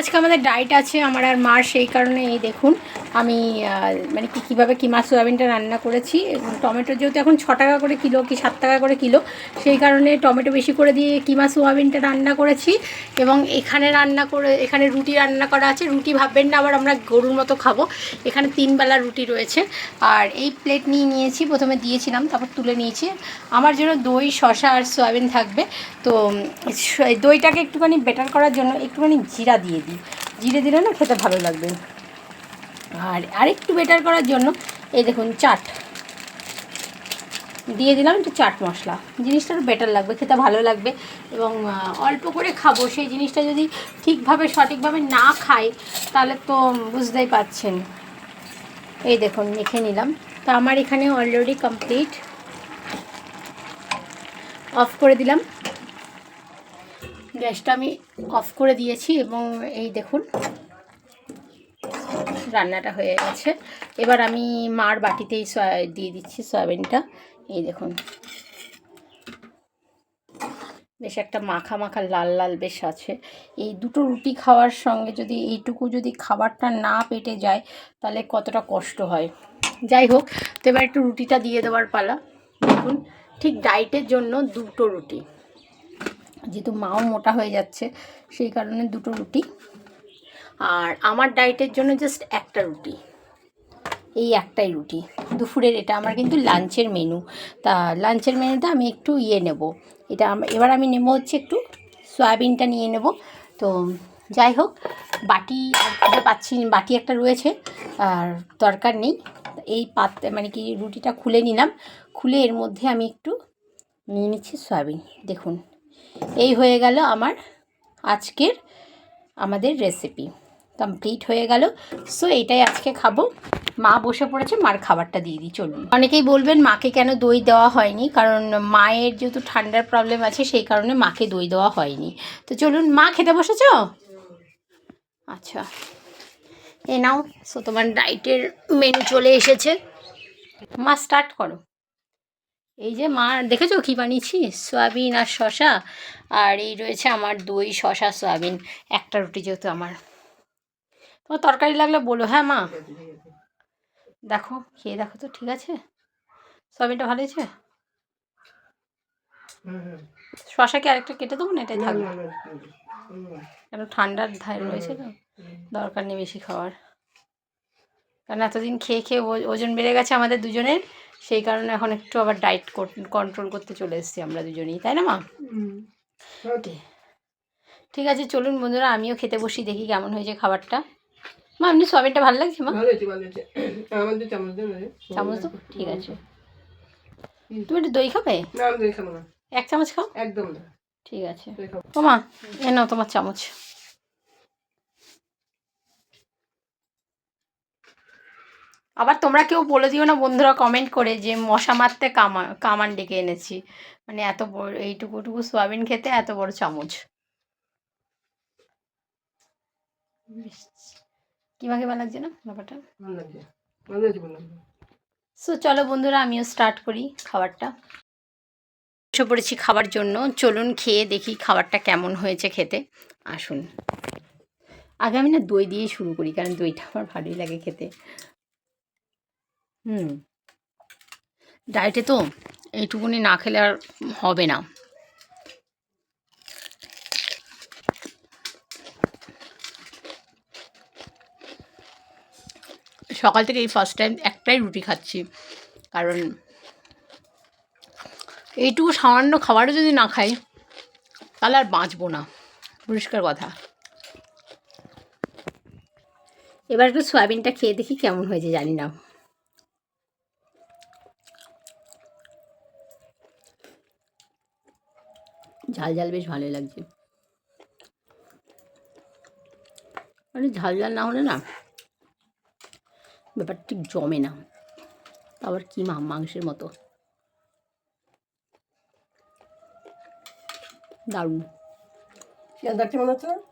আজকে আমাদের ডায়েট আছে, আমার আর মার সেই কারণে এই দেখুন, আমি মানে কি, কীভাবে কিমা সোয়াবিনটা রান্না করেছি, এবং টমেটো যেহেতু এখন ছ টাকা করে কিলো কি সাত টাকা করে কিলো, সেই কারণে টমেটো বেশি করে দিয়ে কিমা সোয়াবিনটা রান্না করেছি, এবং এখানে রান্না করে, এখানে রুটি রান্না করা আছে, রুটি ভাববেন না, আবার আমরা গরুর মতো খাব, এখানে তিন বেলা রুটি রয়েছে, আর এই প্লেট নিয়ে নিয়েছি, প্রথমে দিয়েছিলাম, তারপর তুলে নিয়েছি, আমার জন্য দই শশা আর সয়াবিন থাকবে, তো দইটাকে একটুখানি বেটার করার জন্য একটুখানি জিরা দিয়ে জিরে দিলে না খেতে ভালো লাগবে। আর আরেকটু বেটার করার জন্য এই দেখুন চাট। দিয়ে দিলাম একটু চাট মশলা। জিনিসটা বেটার লাগবে, খেতে ভালো লাগবে এবং অল্প করে খাব। সেই জিনিসটা যদি ঠিকভাবে, সঠিকভাবে না খাই, তাহলে তো বুঝতেই পাচ্ছেন এই দেখুন, মেখে নিলাম। তা আমার এখানে অলরেডি কমপ্লিট অফ করে দিলাম। গ্যাসটা আমি অফ করে দিয়েছি এবং এই দেখুন, রান্নাটা হয়ে গেছে। এবার আমি মার বাটিতেই সয়া, দিয়ে দিচ্ছি সয়াবিনটা। এই দেখুন। বেশ একটা মাখা মাখা লাল লাল বেশ আছে। এই দুটো রুটি খাওয়ার সঙ্গে যদি এইটুকু যদি খাবারটা না পেটে যায়, তাহলে কতটা কষ্ট হয়। যাই হোক, তো এবার একটু রুটিটা দিয়ে দেওয়ার পালা। দেখুন, ঠিক ডায়েটের জন্য দুটো রুটি। যেহেতু মাও মোটা হয়ে যাচ্ছে, সেই কারণে দুটো রুটি। আর আমার ডায়েটের জন্য জাস্ট একটা রুটি। এই একটাই রুটি। দুপুরের এটা আমার কিন্তু লাঞ্চের মেনু তা লাঞ্চের মেনুতে আমি একটু ইয়ে নেব। এটা এবার আমি নেব হচ্ছে একটু সয়াবিনটা নিয়ে নেব। তো যাই হোক, বাটি আর পাচ্ছি বাটি একটা রয়েছে, আর দরকার নেই। এই পাত মানে কি রুটিটা খুলে নিলাম। খুলে এর মধ্যে আমি একটু নিয়ে নিচ্ছি সয়াবিন। দেখুন। এই হয়ে গেল আমার আজকের আমাদের রেসিপি কমপ্লিট হয়ে গেল। সো এটাই আজকে খাব। মা বসে পড়েছে, মার খাবারটা দিয়ে দিই, চলুন। অনেকেই বলবেন, মাকে কেন দই দেওয়া হয়নি? কারণ মায়ের যেহেতু ঠান্ডার প্রবলেম আছে, সেই কারণে মাকে দই দেওয়া হয়নি। তো চলুন, মা খেতে বসেছ? আচ্ছা। এ নাও। সো তোমার ডাইটের মেনু চলে এসেছে। মা স্টার্ট করো। এই যে মা দেখেছ কি বানিয়েছি? সয়াবিন আর শশা আর এই রয়েছে আমার দই শশা সয়াবিন। একটা রুটি যেহেতু আমার। তোমার তরকারি লাগলে বলো হ্যাঁ মা? দেখো খেয়ে দেখো তো ঠিক আছে? সয়াবিনটা ভালো হয়েছে? শশা কি আরেকটা কেটে দেবো না এটাই থাকবে? কেন ঠান্ডার ধারে রয়েছে তো? দরকার নেই বেশি খাওয়ার। কারণ এতদিন খেয়ে খেয়ে ওজন বেড়ে গেছে আমাদের দুজনের। সেই কারণে এখন একটু আবার ডায়েট কন্ট্রোল করতে চলে এসেছি আমরা দুজনেই তাই না মা? ঠিক আছে চলুন বন্ধুরা আমিও খেতে বসি দেখি কেমন হয়েছে খাবারটা। মা এমনি সয়াবিনটা ভালো লাগছে মা? চামচ তো ঠিক আছে। তুমি একটু দই খাবে? এক চামচ খাও? একদম ঠিক আছে। ও মা এ নাও তোমার চামচ। আবার তোমরা কেউ বলে দিও না বন্ধুরা কমেন্ট করে যে মশা মারতে কামা কামান ডেকে এনেছি। মানে এত বড় এইটুকুটুকু সোয়াবিন খেতে এত বড় চামচ। কিমা কিমা লাগছে না ব্যাপারটা? ভালো ভালো ভালো সো চলো বন্ধুরা আমিও স্টার্ট করি খাবারটা। বসে পড়েছি খাবার জন্য। চলুন খেয়ে দেখি খাবারটা কেমন হয়েছে খেতে। আসুন। আগে আমি না দই দিয়ে শুরু করি কারণ দইটা আমার ভালোই লাগে খেতে। হুম। ডায়েটে তো এইটুকুনি না খেলে আর হবে না। সকাল থেকে এই ফার্স্ট টাইম একটাই রুটি খাচ্ছি। কারণ এইটুকু সামান্য খাবারও যদি না খাই, তাহলে আর বাঁচবো না। পরিষ্কার কথা। এবার একটু সয়াবিনটা খেয়ে দেখি কেমন হয়েছে, জানি না। ঝাল ঝাল বেশ ভালোই লাগছে। মানে ঝাল ঝাল না হলে না ব্যাপারটা ঠিক জমে না। আবার কি মা মাংসের মতো। দারুণ। মনে হচ্ছে?